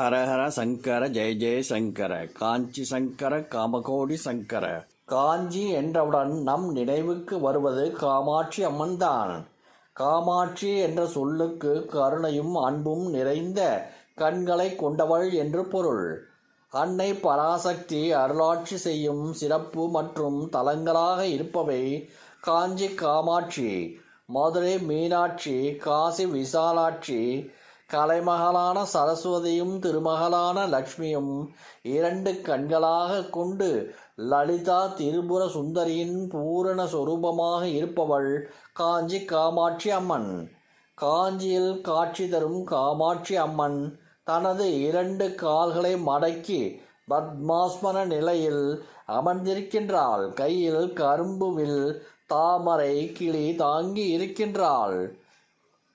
ஹரஹர சங்கர ஜெய ஜெய சங்கர. காஞ்சி சங்கர காமகோடி சங்கர. காஞ்சி என்றவுடன் நம் நினைவுக்கு வருவது காமாட்சி அம்மன்தான். காமாட்சி என்ற சொல்லுக்கு கருணையும் அன்பும் நிறைந்த கண்களை கொண்டவள் என்று பொருள். அன்னை பராசக்தி அருளாட்சி செய்யும் சிறப்பு மற்றும் தலங்களாக இருப்பவை காஞ்சி காமாட்சி மதுரை மீனாட்சி காசி விசாலாட்சி கலைமகளான சரஸ்வதியும் திருமகளான லக்ஷ்மியும் இரண்டு கண்களாக கொண்டு லலிதா திரிபுர சுந்தரியின் பூரண சொரூபமாக இருப்பவள் காஞ்சி காமாட்சி அம்மன். காஞ்சியில் காட்சி தரும் காமாட்சி அம்மன் தனது இரண்டு கால்களை மடக்கி பத்மாஸ்மன நிலையில் அமர்ந்திருக்கின்றாள். கையில் கரும்புவில் தாமரை கிளி தாங்கி இருக்கின்றாள்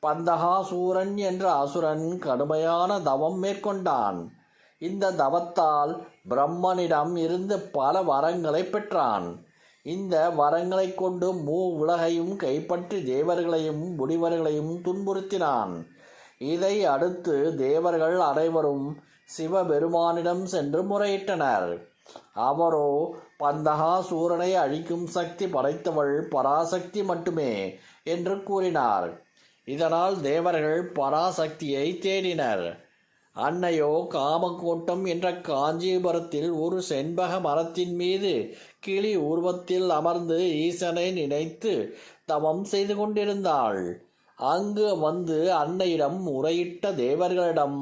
பந்தகாசூரன் என்ற அசுரன் கடுமையான தவம் மேற்கொண்டான். இந்த தவத்தால் பிரம்மனிடம் இருந்து பல வரங்களை பெற்றான். இந்த வரங்களை கொண்டு மூ உலகையும் கைப்பற்றி தேவர்களையும் முனிவர்களையும் துன்புறுத்தினான். இதை அடுத்து தேவர்கள் அனைவரும் சிவபெருமானிடம் சென்று முறையிட்டனர். அவரோ பந்தகாசூரனை அழிக்கும் சக்தி படைத்தவள் பராசக்தி மட்டுமே என்று கூறினார். இதனால் தேவர்கள் பராசக்தியை தேடினர். அன்னையோ காமக்கோட்டம் என்ற காஞ்சிபுரத்தில் ஒரு செண்பக மரத்தின் மீது கிளி உருவத்தில் அமர்ந்து ஈசனை நினைத்து தவம் செய்து கொண்டிருந்தாள். அங்கு வந்து அன்னையிடம் முறையிட்ட தேவர்களிடம்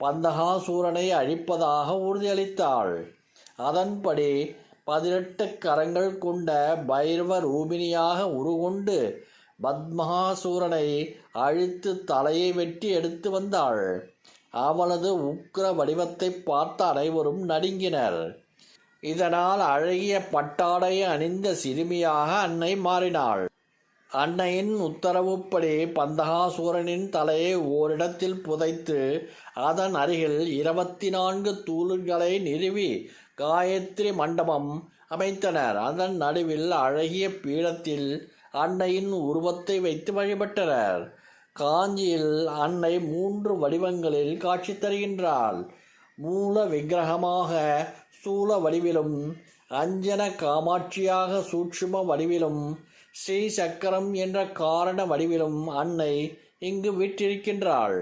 பந்தகாசூரனை அழிப்பதாக உறுதியளித்தாள். அதன்படி பதினெட்டு கரங்கள் கொண்ட பைரவ ரூபினியாக உருகொண்டு பத்மகாசூரனை அழித்து தலையை வெட்டி எடுத்து வந்தாள். அவளது உக்கிர வடிவத்தை பார்த்த அனைவரும் நடுங்கினர். இதனால் அழகிய பட்டாடையை அணிந்த சிறுமியாக அன்னை மாறினாள். அன்னையின் உத்தரவுப்படி பந்தகாசூரனின் தலையை ஓரிடத்தில் புதைத்து அதன் அருகில் இருபத்தி நான்கு தூள்களை நிறுவி காயத்ரி மண்டபம் அமைத்தனர். அதன் நடுவில் அழகிய பீடத்தில் அன்னையின் உருவத்தை வைத்து வழிபட்டனர். காஞ்சியில் அன்னை மூன்று வடிவங்களில் காட்சி தருகின்றாள். மூல விக்கிரகமாக ஸ்தூல வடிவிலும் அஞ்சன காமாட்சியாக சூட்சும வடிவிலும் ஸ்ரீ சக்கரம் என்ற காரண வடிவிலும் அன்னை இங்கு விற்றிருக்கின்றாள்.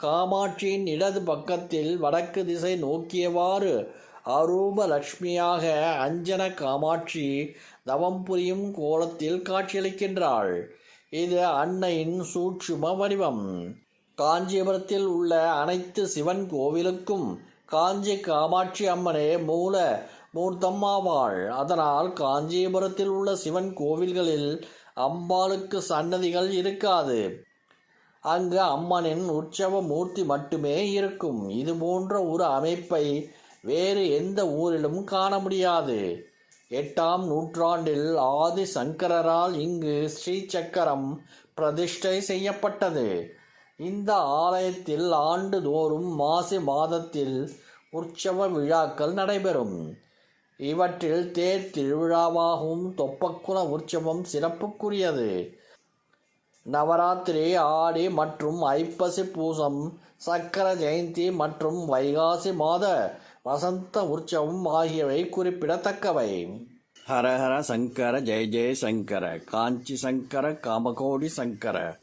காமாட்சியின் இடது பக்கத்தில் வடக்கு திசை நோக்கியவாறு அரூப லட்சுமியாக அஞ்சன காமாட்சி தவம் புரியும் கோலத்தில் காட்சியளிக்கின்றாள். இது அன்னையின் சூட்சும வடிவம். காஞ்சிபுரத்தில் உள்ள அனைத்து சிவன் கோவிலுக்கும் காஞ்சி காமாட்சி அம்மனே மூல மூர்த்தம்மாவாள். அதனால் காஞ்சிபுரத்தில் உள்ள சிவன் கோவில்களில் அம்பாளுக்கு சன்னதிகள் இருக்காது. அங்கு அம்மனின் உற்சவ மூர்த்தி மட்டுமே இருக்கும். இது போன்ற ஒரு அமைப்பை வேறு எந்த ஊரிலும் காண முடியாது. எட்டாம் நூற்றாண்டில் ஆதி சங்கரரால் இங்கு ஸ்ரீ சக்கரம் பிரதிஷ்டை செய்யப்பட்டது. இந்த ஆலயத்தில் ஆண்டுதோறும் மாசி மாதத்தில் உற்சவ விழாக்கள் நடைபெறும். இவற்றில் தேர் திருவிழாவாகவும் தொப்பக்குள உற்சவம் சிறப்புக்குரியது. நவராத்திரி ஆடி மற்றும் ஐப்பசி பூசம் சக்கர ஜெயந்தி மற்றும் வைகாசி மாத வசந்த உற்சவம் ஆகியவை குறிப்பிடத்தக்கவை. ஹரஹர சங்கர ஜெய ஜெய சங்கர காஞ்சி சங்கர காமகோடி சங்கர.